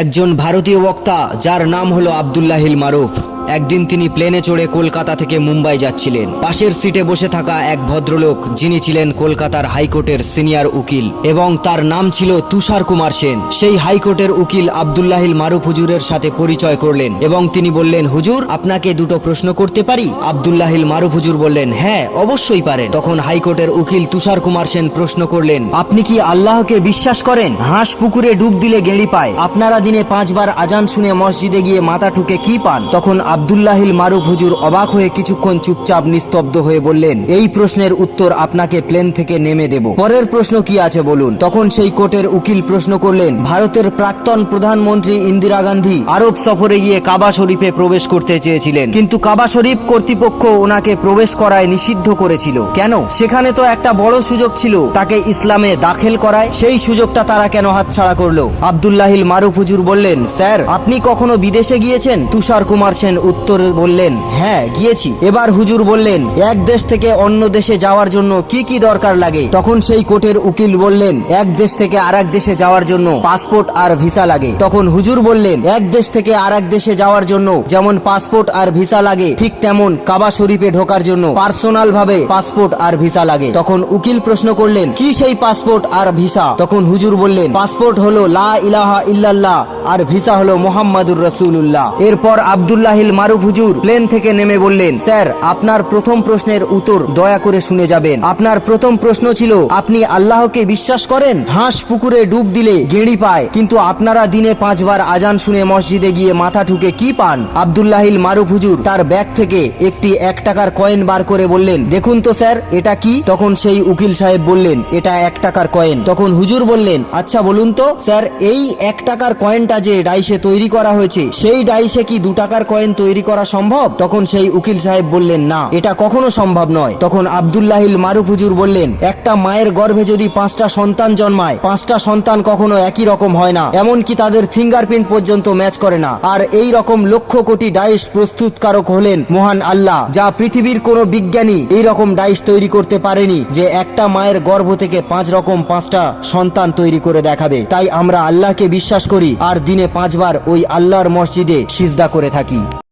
একজন ভারতীয় বক্তা যার নাম হলো আবদুল্লাহিল মারুফ। একদিন তিনি প্লেনে চড়ে কলকাতা থেকে মুম্বাই যাচ্ছিলেন। পাশের সিটে বসে থাকা এক ভদ্রলোক, যিনি ছিলেন কলকাতার হাইকোর্টের সিনিয়র উকিল এবং তার নাম ছিল তুষার কুমার সেন। সেই হাইকোর্টের উকিল আবদুল্লাহিল মারুফ হুজুরের সাথে পরিচয় করলেন এবং তিনি বললেন, হুজুর, আপনাকে দুটো প্রশ্ন করতে পারি? আবদুল্লাহিল মারুফ হুজুর বললেন হ্যাঁ অবশ্যই পারেন। তখন হাইকোর্টের উকিল তুষার কুমার সেন প্রশ্ন করলেন, আপনি কি আল্লাহকে বিশ্বাস করেন? হাঁস পুকুরে ডুব দিলে গেঁড়ি পায়। আপনারা দিনে পাঁচবার আজান শুনে মসজিদে গিয়ে মাথা ঠুকে কি পান? তখন আবদুল্লাহিল মারুফ হুজুর অবাক হয়ে কিছুক্ষণ চুপচাপ নিস্তব্ধ হয়ে বললেন, এই প্রশ্নের উত্তর আপনাকে প্লেন থেকে নেমে দেব। পরের প্রশ্ন কি আছে বলুন? তখন সেই কোর্টের উকিল প্রশ্ন করলেন, ভারতের প্রাক্তন প্রধানমন্ত্রী ইন্দিরা গান্ধী আরব সফরে গিয়ে কাবা শরীফে প্রবেশ করতে চেয়েছিলেন। কিন্তু কাবা শরীফ কর্তৃপক্ষ ওনাকে প্রবেশ করায় নিষিদ্ধ করেছিল। কেন? সেখানে তো একটা বড় সুযোগ ছিল, তাকে ইসলামে দাখিল করায়। সেই সুযোগটা তারা কেন হাতছাড়া করল? আবদুল্লাহিল মারুফ হুজুর বললেন, স্যার, আপনি কখনো বিদেশে গিয়েছেন? তুষার কুমার সেন উত্তরে বললেন হ্যাঁ গিয়েছি। এবার হুজুর বললেন, এক দেশ থেকে অন্য দেশে যাওয়ার জন্য কি কি দরকার লাগে? তখন সেই কোর্টের উকিল বললেন, এক দেশ থেকে আর দেশে যাওয়ার জন্য পাসপোর্ট আর ভিসা লাগে। তখন হুজুর বললেন, এক দেশ থেকে আর দেশে যাওয়ার জন্য যেমন পাসপোর্ট আর ভিসা লাগে, ঠিক তেমন কাবা শরীফে ঢোকার জন্য পার্সোনাল ভাবে পাসপোর্ট আর ভিসা লাগে। তখন উকিল প্রশ্ন করলেন, কি সেই পাসপোর্ট আর ভিসা? তখন হুজুর বললেন, পাসপোর্ট হলো লা ইলাহা ইল্লাল্লাহ আর ভিসা হলো মোহাম্মদুর রসুল্লাহ এরপর আবদুল্লাহিল মারুফ হুজুর প্লেন থেকে নেমে বললেন, স্যার, আপনার প্রথম প্রশ্নের উত্তর দয়া করে শুনে যাবেন। আপনার প্রথম প্রশ্ন ছিল, আপনি আল্লাহকে বিশ্বাস করেন? হাঁস পুকুরে ডুব দিলে গেঁড়ি পায়, কিন্তু আপনারা দিনে পাঁচবার আজান শুনে মসজিদে গিয়ে মাথা ঠুকে কি পান? আবদুল্লাহিল মারুফ হুজুর তার ব্যাগ থেকে একটি এক টাকার কয়েন বার করে বললেন, দেখুন তো স্যার, এটা কি? তখন সেই উকিল সাহেব বললেন, এটা এক টাকার কয়েন। তখন হুজুর বললেন আচ্ছা বলুন তো, স্যার, এই এক টাকার কয়েনটা যে ডাইসে তৈরি করা হয়েছে, সেই ডাইসে কি দু টাকার কয়েন তৈরি করা সম্ভব? তখন সেই উকিল সাহেব বললেন, না, এটা কখনো সম্ভব নয়। তখন আবদুল্লাহিল মারুফ হুজুর বললেন, একটা মায়ের গর্ভে যদি পাঁচটা সন্তান জন্মায়, পাঁচটা সন্তান কখনো একই রকম হয় না, এমনকি তাদের ফিঙ্গারপ্রিন্ট পর্যন্ত ম্যাচ করে না। আর এই রকম লক্ষ কোটি ডাইস প্রস্তুতকারক হলেন মহান আল্লাহ, যা পৃথিবীর কোনো বিজ্ঞানী এই রকম ডাইস তৈরি করতে পারেনি যে একটা মায়ের গর্ভ থেকে পাঁচ রকম পাঁচটা সন্তান তৈরি করে দেখাবে। তাই আমরা আল্লাহকে বিশ্বাস করি, আর দিনে পাঁচবার ওই আল্লাহর মসজিদে সিজদা করে থাকি।